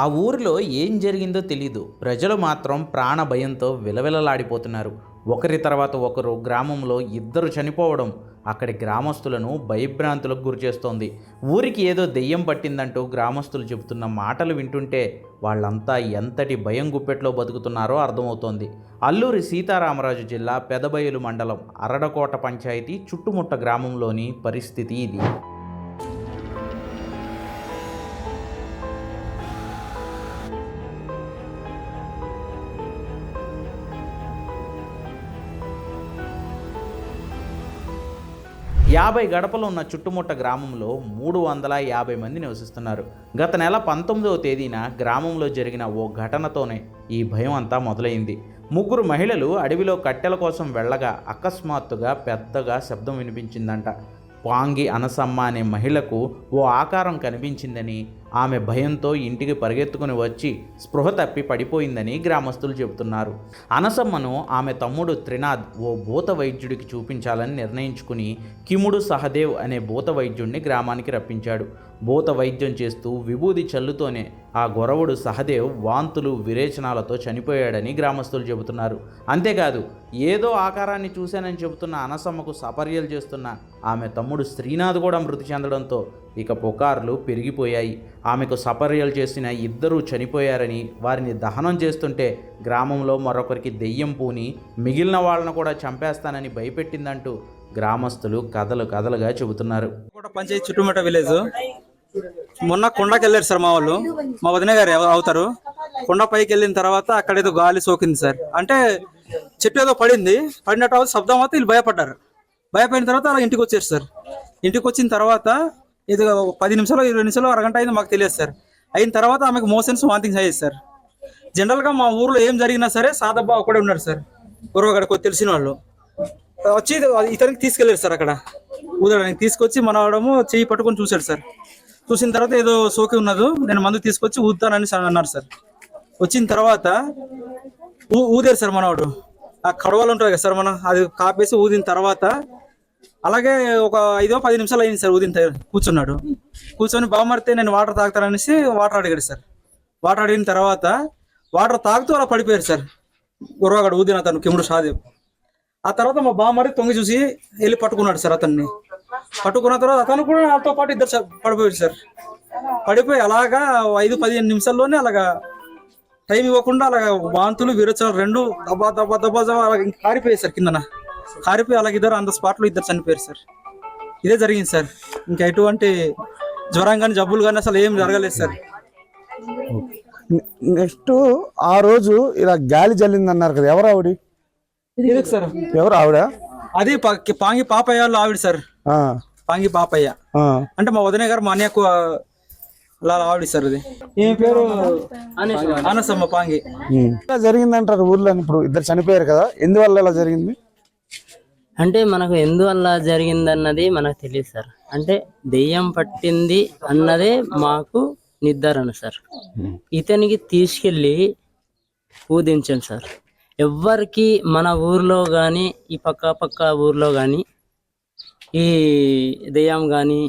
ఆ ఊరిలో ఏం జరిగిందో తెలీదు. ప్రజలు మాత్రం ప్రాణ భయంతో విలవిలలాడిపోతున్నారు. ఒకరి తర్వాత ఒకరు గ్రామంలో ఇద్దరు చనిపోవడం అక్కడి గ్రామస్తులను భయభ్రాంతులకు గురిచేస్తోంది ఊరికి ఏదో దెయ్యం పట్టిందంటూ గ్రామస్తులు చెబుతున్న మాటలు వింటుంటే వాళ్ళంతా ఎంతటి భయం గుప్పెట్లో బతుకుతున్నారో అర్థమవుతోంది. అల్లూరి సీతారామరాజు జిల్లా పెదబయలు మండలం అరడకోట పంచాయతీ చుట్టుముట్ట గ్రామంలోని పరిస్థితి ఇది. యాభై గడపలు ఉన్న చుట్టుముట్ట గ్రామంలో మూడు వందల యాభై మంది నివసిస్తున్నారు. గత నెల పంతొమ్మిదవ తేదీన గ్రామంలో జరిగిన ఓ ఘటనతోనే ఈ భయం అంతా మొదలైంది. ముగ్గురు మహిళలు అడవిలో కట్టెల కోసం వెళ్ళగా అకస్మాత్తుగా పెద్దగా శబ్దం వినిపించిందంట. పాంగి అనసమ్మ అనే మహిళకు ఓ ఆకారం కనిపించిందని ఆమె భయంతో ఇంటికి పరిగెత్తుకుని వచ్చి స్పృహ తప్పి పడిపోయిందని గ్రామస్తులు చెబుతున్నారు. అనసమ్మను ఆమె తమ్ముడు త్రినాథ్ ఓ భూత వైద్యుడికి చూపించాలని నిర్ణయించుకుని కిముడు సహదేవ్ అనే భూత వైద్యుడిని గ్రామానికి రప్పించాడు. భూత వైద్యం చేస్తూ విభూది చల్లుతోనే ఆ గొరవుడు సహదేవ్ వాంతులు విరేచనాలతో చనిపోయాడని గ్రామస్తులు చెబుతున్నారు. అంతేకాదు ఏదో ఆకారాన్ని చూశానని చెబుతున్న అనసమ్మకు సపర్యలు చేస్తున్న ఆమె తమ్ముడు శ్రీనాథ్ కూడా మృతి చెందడంతో ఇక పుకార్లు పెరిగిపోయాయి. ఆమెకు సపర్యలు చేసిన ఇద్దరూ చనిపోయారని వారిని దహనం చేస్తుంటే గ్రామంలో మరొకరికి దెయ్యం పూని మిగిలిన వాళ్ళను కూడా చంపేస్తానని భయపెట్టిందంటూ గ్రామస్తులు కథలు కథలుగా చెబుతున్నారు. పంచాయతీ చుట్టుముట్ట విలేజ్. మొన్న కొండకి వెళ్ళారు సార్ మా వాళ్ళు. మా వదిన గారు అవుతారు. కొండ పైకి వెళ్ళిన తర్వాత అక్కడ ఏదో గాలి సోకింది సార్. అంటే చెట్టు ఏదో పడింది. పడినట్టు శబ్దం అయితే వీళ్ళు భయపడ్డారు. భయపడిన తర్వాత అలా ఇంటికి వచ్చారు సార్. ఇంటికి వచ్చిన తర్వాత ఇది ఒక పది నిమిషాలు ఇరవై నిమిషాలు అరగంట అయింది మాకు తెలియదు సార్. అయిన తర్వాత ఆమెకు మోషన్స్ వాంతింగ్స్ అయ్యాయి సార్. జనరల్గా మా ఊర్లో ఏం జరిగినా సరే సాదబ్బా ఒకడే ఉన్నాడు సార్. గురవగడ తెలిసిన వాళ్ళు. వచ్చి ఇతనికి తీసుకెళ్ళారు సార్ అక్కడ. ఊదడానికి తీసుకొచ్చి మనవడము చెయ్యి పట్టుకొని చూశాడు సార్. చూసిన తర్వాత ఏదో సోకి ఉన్నది నేను మందు తీసుకొచ్చి ఊదుతానని అన్నారు సార్. వచ్చిన తర్వాత ఊ ఊదారు సార్ మనవాడు. ఆ కడవలు ఉంటుంది కదా సార్ మనం అది కాపేసి ఊదిన తర్వాత అలాగే ఒక ఐదో పది నిమిషాలు అయింది సార్ ఉదయం కూర్చున్నాడు. కూర్చొని బామర్తే నేను వాటర్ తాగుతాననేసి వాటర్ అడిగాడు సార్. వాటర్ అడిగిన తర్వాత వాటర్ తాగుతూ అలా పడిపోయారు సార్. గుర్రవాగడు ఊదిన అతను కిముడు షాదేవ్ ఆ తర్వాత మా బామ్మరి తొంగి చూసి వెళ్ళి పట్టుకున్నాడు సార్ అతన్ని. పట్టుకున్న తర్వాత అతను కూడా నాతో పాటు ఇద్దరు సార్ పడిపోయాడు సార్. పడిపోయి అలాగా ఐదు పదిహేను నిమిషాల్లోనే అలాగా టైం ఇవ్వకుండా అలాగా వాంతులు విరోచనలు రెండు దబ్బా దబ్బా దబ్బా దబ్బా అలాగ ఇంక కారిపోయాయి సార్ కిందన. కారిపోయి అలాగ ఇద్దరు అంత స్పాట్లో ఇద్దరు చనిపోయారు సార్. ఇదే జరిగింది సార్. ఇంకా ఎటువంటి జ్వరం కానీ జబ్బులు కానీ అసలు ఏం జరగలేదు సార్. నెక్స్ట్ ఆ రోజు ఇలా గాలి జల్లింది అన్నారు కదా ఎవరు ఆవిడ? ఇదే సార్? ఎవరు ఆవిడ? అది పా- పాంగి పాపయ్య వాళ్ళు ఆవిడ సార్. ఆ, పాంగి పాపయ్య. అంటే మా వదిన గారు మా అన్నయ్యకు అలా ఆవిడ సార్ అది. ఈమె పేరు అనసమ్మ. పాంగి. ఇలా జరిగిందంటారు ఊర్లో ఇప్పుడు ఇద్దరు చనిపోయారు కదా ఎందువల్ల ఇలా జరిగింది? అంటే మనకు ఎందువల్ల జరిగిందన్నది మనకు తెలియదు సార్. అంటే దెయ్యం పట్టింది అన్నదే మాకు నిర్ధారణ సార్. ఇతనికి తీసుకెళ్ళి ఊదించండి సార్. ఎవ్వరికి మన ఊర్లో కానీ ఈ పక్క పక్క ఊర్లో కానీ ఈ దెయ్యం కానీ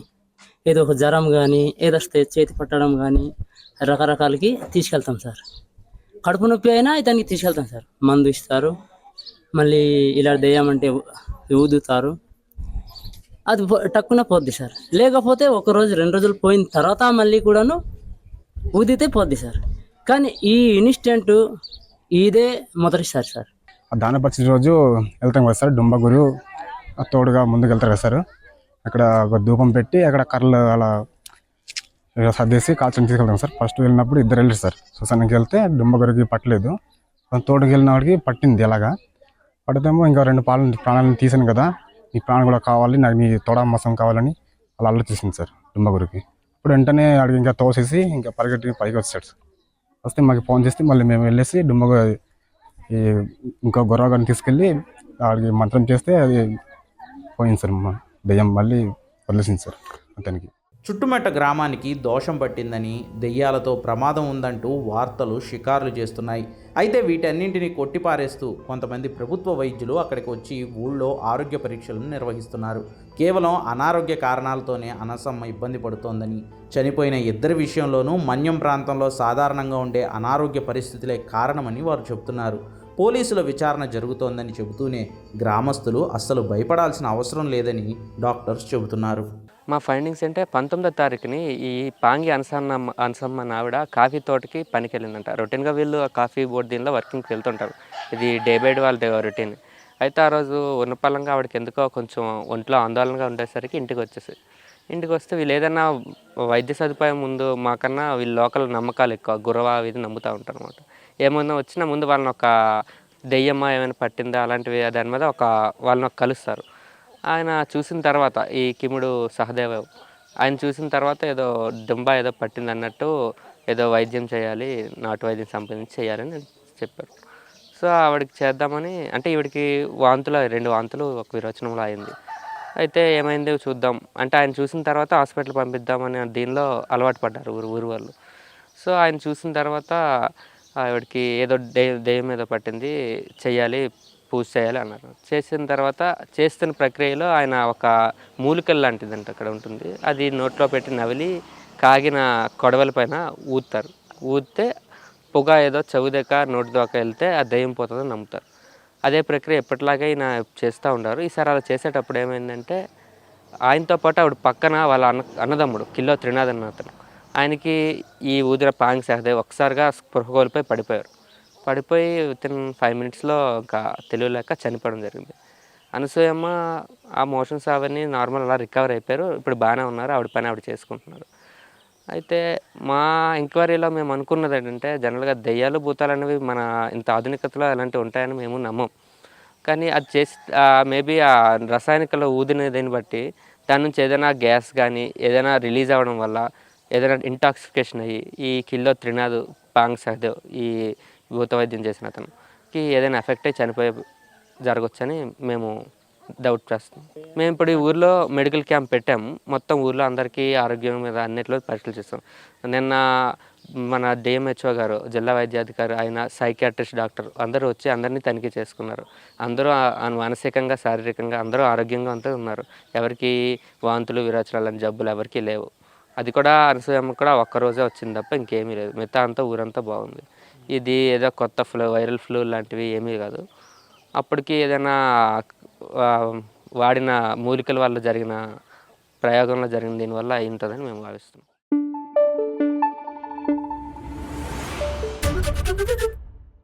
ఏదో ఒక జ్వరం కానీ ఏదో వస్తే చేతి పట్టడం కానీ రకరకాలకి తీసుకెళ్తాం సార్. కడుపు నొప్పి అయినా ఇతనికి తీసుకెళ్తాం సార్. మందు ఇస్తారు మళ్ళీ ఇలా దెయ్యమంటే ఊదుతారు. అది టక్కున పోద్ది సార్. లేకపోతే ఒక రోజు రెండు రోజులు పోయిన తర్వాత మళ్ళీ కూడాను ఊదితే పోద్ది సార్. కానీ ఈ ఇన్స్టెంట్ ఇదే మొదటిసారి సార్. ఆ రోజు వెళ్తాం కదా సార్ డుంబగురు ఆ తోడుగా ముందుకు వెళ్తారు కదా సార్. అక్కడ ఒక ధూపం పెట్టి అక్కడ కర్రలు అలా సర్దేసి కాల్చని తీసుకెళ్తాం సార్. ఫస్ట్ వెళ్ళినప్పుడు ఇద్దరు వెళ్ళారు సార్. శ్మశానానికి వెళ్తే డుంబగురికి పట్టలేదు. తోడుకి వెళ్ళిన వాడికి పట్టింది ఎలాగా? పడితేమో ఇంకా రెండు పాలను ప్రాణాలను తీసాను కదా. మీ ప్రాణం కూడా కావాలి. నాకు మీ తోడ మసం కావాలని అలా అల్లరి తీసింది సార్ డుంబగురికి ఇప్పుడు వెంటనే అడిగి ఇంకా తోసేసి ఇంకా పరిగెట్టి పైకి వచ్చాడు సార్. వస్తే మాకు ఫోన్ చేస్తే మళ్ళీ మేము వెళ్ళేసి డుంబగు ఈ ఇంకో గొర్రెగాన్ని తీసుకెళ్ళి ఆడికి మంత్రం చేస్తే అది పోయింది సార్ మా దయ్యం మళ్ళీ వదిలేసింది సార్ అతనికి. చుట్టుమెట్ట గ్రామానికి దోషం పట్టిందని దెయ్యాలతో ప్రమాదం ఉందంటూ వార్తలు షికారులు చేస్తున్నాయి. అయితే వీటన్నింటినీ కొట్టిపారేస్తూ కొంతమంది ప్రభుత్వ వైద్యులు అక్కడికి వచ్చి ఊళ్ళో ఆరోగ్య పరీక్షలను నిర్వహిస్తున్నారు. కేవలం అనారోగ్య కారణాలతోనే అనసమ్మ ఇబ్బంది పడుతోందని. చనిపోయిన ఇద్దరి విషయంలోనూ మన్యం ప్రాంతంలో సాధారణంగా ఉండే అనారోగ్య పరిస్థితులే కారణమని వారు చెబుతున్నారు. పోలీసుల విచారణ జరుగుతోందని చెబుతూనే గ్రామస్తులు అస్సలు భయపడాల్సిన అవసరం లేదని డాక్టర్స్ చెబుతున్నారు. మా ఫైండింగ్స్ అంటే పంతొమ్మిదో తారీఖుని ఈ పాంగి అనసన్న అనసమ్మ నావిడ ఆవిడ కాఫీ తోటకి పనికి వెళ్ళిందంట రొటీన్గా వీళ్ళు ఆ కాఫీ బోర్డు దీనిలో వర్కింగ్కి వెళ్తుంటారు. ఇది డే బై డే వాళ్ళ రొటీన్. అయితే ఆ రోజు ఉన్నపల్లంగా ఆవిడకి ఎందుకో కొంచెం ఒంట్లో ఆందోళనగా ఉండేసరికి ఇంటికి వచ్చేసి ఇంటికి వస్తే వీళ్ళు ఏదైనా వైద్య సదుపాయం ముందు మాకన్నా వీళ్ళు లోకల్ నమ్మకాలు ఎక్కువ గురవ ఇది నమ్ముతూ ఉంటారు అనమాట ఏమన్నా వచ్చినా ముందు వాళ్ళని ఒక దెయ్యమ్మ ఏమైనా పట్టిందా? అలాంటివి దాని మీద ఒక వాళ్ళని ఒక కలుస్తారు. ఆయన చూసిన తర్వాత ఈ కిముడు సహదేవ్ ఆయన చూసిన తర్వాత ఏదో దుంబ ఏదో పట్టింది అన్నట్టు ఏదో వైద్యం చేయాలి నాటు వైద్యం సంపాదించి చేయాలని చెప్పారు. సో ఆవిడకి చేద్దామని అంటే ఈవిడికి వాంతులు రెండు వాంతులు ఒక విరోచనంలో అయింది. అయితే ఏమైంది చూద్దాం. అంటే ఆయన చూసిన తర్వాత హాస్పిటల్ పంపిద్దామని దీనిలో అలవాటు పడ్డారు ఊరు ఊరు వాళ్ళు. సో ఆయన చూసిన తర్వాత ఆవిడకి ఏదో దే దెయ్యం ఏదో పట్టింది చెయ్యాలి పూజ చేయాలి అన్నారు. చేసిన తర్వాత చేస్తున్న ప్రక్రియలో ఆయన ఒక మూలికల్ లాంటిదంట అక్కడ ఉంటుంది. అది నోట్లో పెట్టి నవిలి కాగిన కొడవల పైన ఊదుతారు ఊదితే పొగ ఏదో చెవుదక నోటి దాకా వెళ్తే ఆ దయ్యం పోతుందని నమ్ముతారు. అదే ప్రక్రియ ఎప్పటిలాగే ఈయన చేస్తూ ఉంటారు ఈసారి అలా చేసేటప్పుడు ఏమైందంటే ఆయనతో పాటు ఆవిడ పక్కన వాళ్ళ అన్న అన్నదమ్ముడు కిల్లో త్రినాథ్ అన్న అతను. ఆయనకి ఈ ఊదిన పాంగ్ సహదేవ్ ఒకసారిగా స్పృహ కోల్పోయి పడిపోయారు. పడిపోయి విత్ ఇన్ ఫైవ్ మినిట్స్లో ఇంకా తెలియలేక చనిపోవడం జరిగింది. అనసూయమ్మ ఆ మోషన్స్ అవన్నీ నార్మల్ అలా రికవర్ అయిపోయారు. ఇప్పుడు బాగానే ఉన్నారు. ఆవిడ పని ఆవిడ చేసుకుంటున్నారు. అయితే మా ఎంక్వైరీలో మేము అనుకున్నది ఏంటంటే జనరల్గా దెయ్యాలు భూతాలు అనేవి మన ఇంత ఆధునికతలో అలాంటివి ఉంటాయని మేము నమ్మం. కానీ అది చేసి మేబీ ఆ రసాయనికలో ఊదిన దాన్ని బట్టి దాని నుంచి ఏదైనా గ్యాస్ కానీ ఏదైనా రిలీజ్ అవ్వడం వల్ల ఏదైనా ఇంటాక్సిఫికేషన్ అయ్యి ఈ కిల్లో త్రినాదు పాంగ్ సహదేవ్ ఈ భూత వైద్యం చేసిన అతనుకి ఏదైనా ఎఫెక్ట్ అయ్యి చనిపోయే జరగవచ్చని మేము డౌట్ చేస్తాం మేము ఇప్పుడు ఈ ఊర్లో మెడికల్ క్యాంప్ పెట్టాము మొత్తం ఊర్లో అందరికీ ఆరోగ్యం మీద అన్నిట్లో పరీక్షలు చేస్తాం. నిన్న మన డిఎంహెచ్ఓ గారు జిల్లా వైద్యాధికారి ఆయన సైకియాట్రిస్ట్ డాక్టర్ అందరూ వచ్చి అందరినీ తనిఖీ చేసుకున్నారు. అందరూ మానసికంగా శారీరకంగా అందరూ ఆరోగ్యంగా అంతా ఉన్నారు. ఎవరికి వాంతులు విరోచనాలని జబ్బులు ఎవరికీ లేవు. అది కూడా అనసూయమ్మ కూడా ఒక్క రోజే వచ్చింది తప్ప ఇంకేమీ లేదు. మిగతా అంతా ఊరంతా బాగుంది. ఇది ఏదో కొత్త ఫ్లూ వైరల్ ఫ్లూ లాంటివి ఏమీ కాదు. అప్పటికి ఏదైనా వాడిన మూలికల వల్ల జరిగిన ప్రయోగంలో జరిగిన దీనివల్ల అయి ఉంటుందని మేము భావిస్తున్నాం.